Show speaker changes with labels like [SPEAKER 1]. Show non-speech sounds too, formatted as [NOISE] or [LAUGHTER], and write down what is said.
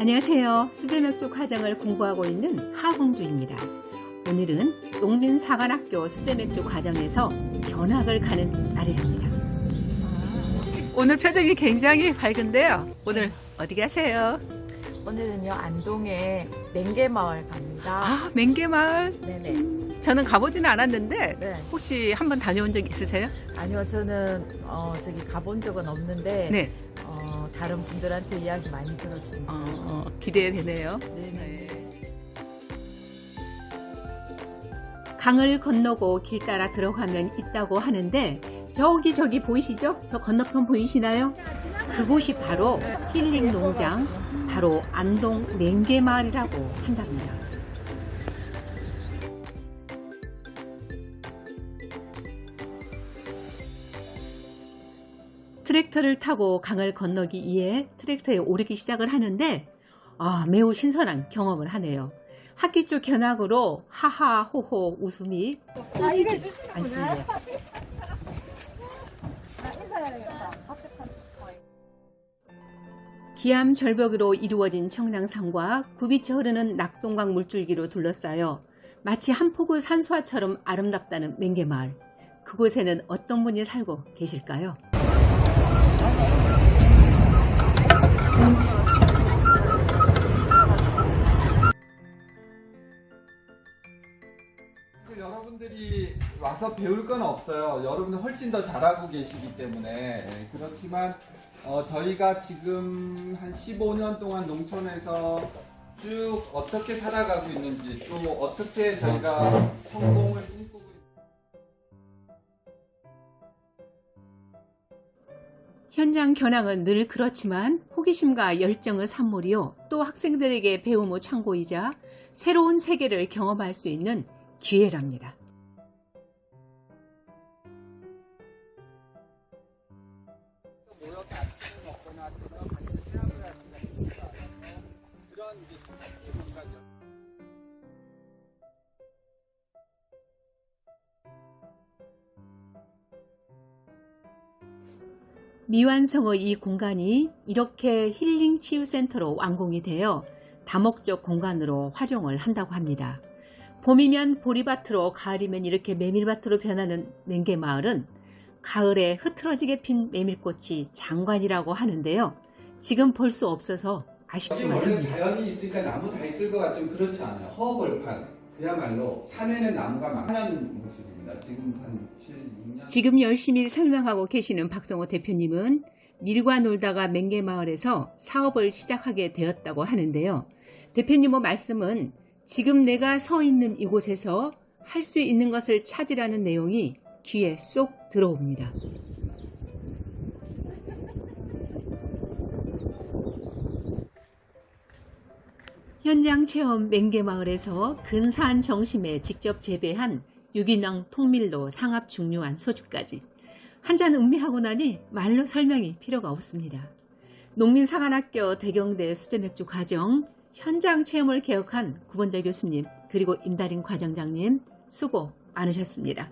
[SPEAKER 1] 안녕하세요. 수제맥주 과정을 공부하고 있는 하홍주입니다. 오늘은 농민사관학교 수제맥주 과정에서 견학을 가는 날이랍니다. 오늘 표정이 굉장히 밝은데요. 오늘 어디 가세요?
[SPEAKER 2] 오늘은요 안동의 맹계마을 갑니다.
[SPEAKER 1] 아, 맹계마을.
[SPEAKER 2] 네네.
[SPEAKER 1] 저는 가보지는 않았는데
[SPEAKER 2] 네.
[SPEAKER 1] 혹시 한번 다녀온 적 있으세요?
[SPEAKER 2] 아니요 저는 어, 저기 가본 적은 없는데
[SPEAKER 1] 네.
[SPEAKER 2] 어, 다른 분들한테 이야기 많이 들었습니다.
[SPEAKER 1] 어, 어, 기대되네요.
[SPEAKER 2] 네네.
[SPEAKER 1] 강을 건너고 길 따라 들어가면 있다고 하는데 저기 저기 보이시죠? 저 건너편 보이시나요? 그곳이 바로 힐링 농장, 바로 안동 맹계마을이라고 한답니다. 트랙터를 타고 강을 건너기 위해 트랙터에 오르기 시작을 하는데 아, 매우 신선한 경험을 하네요. 학기 초 견학으로 하하 호호 웃음이 끊이지 않습니다. [LAUGHS] 기암 절벽으로 이루어진 청량산과 굽이쳐 흐르는 낙동강 물줄기로 둘러싸여 마치 한 폭의 산수화처럼 아름답다는 맹계마을. 그곳에는 어떤 분이 살고 계실까요?
[SPEAKER 3] 그 여러분들이 와서 배울 건 없어요. 여러분들 훨씬 더 잘하고 계시기 때문에 예, 그렇지만 어, 저희가 지금 한 15년 동안 농촌에서 쭉 어떻게 살아가고 있는지 또 어떻게 저희가 성공을 꿈꾸고
[SPEAKER 1] 현장 견학은 늘 그렇지만 호기심과 열정의 산물이요. 또 학생들에게 배움의 창고이자 새로운 세계를 경험할 수 있는 기회랍니다.
[SPEAKER 3] 그런
[SPEAKER 1] 미완성의 이 공간이 이렇게 힐링 치유센터로 완공이 되어 다목적 공간으로 활용을 한다고 합니다. 봄이면 보리밭으로 가을이면 이렇게 메밀밭으로 변하는 맹계마을은 가을에 흐트러지게 핀 메밀꽃이 장관이라고 하는데요. 지금 볼 수 없어서
[SPEAKER 3] 여기
[SPEAKER 1] 아쉽지만
[SPEAKER 3] 원래
[SPEAKER 1] 합니다.
[SPEAKER 3] 자연이 있으니까 나무 다 있을 것 같지만 그렇지 않아요. 허벌판. 그야말로 산에는 나무가 많은 모습입니다. 지금 한 7, 6년.
[SPEAKER 1] 지금 열심히 설명하고 계시는 박성호 대표님은 밀과 놀다가 맹계마을에서 사업을 시작하게 되었다고 하는데요. 대표님의 말씀은 지금 내가 서 있는 이곳에서 할 수 있는 것을 찾으라는 내용이 귀에 쏙 들어옵니다. 현장 체험 맹계마을에서 근사한 정심에 직접 재배한 유기농 통밀로 상압 중요한 소주까지 한 잔 음미하고 나니 말로 설명이 필요가 없습니다. 농민사관학교 대경대 수제맥주 과정 현장 체험을 개혁한 구본자 교수님 그리고 임다린 과장장님 수고 많으셨습니다.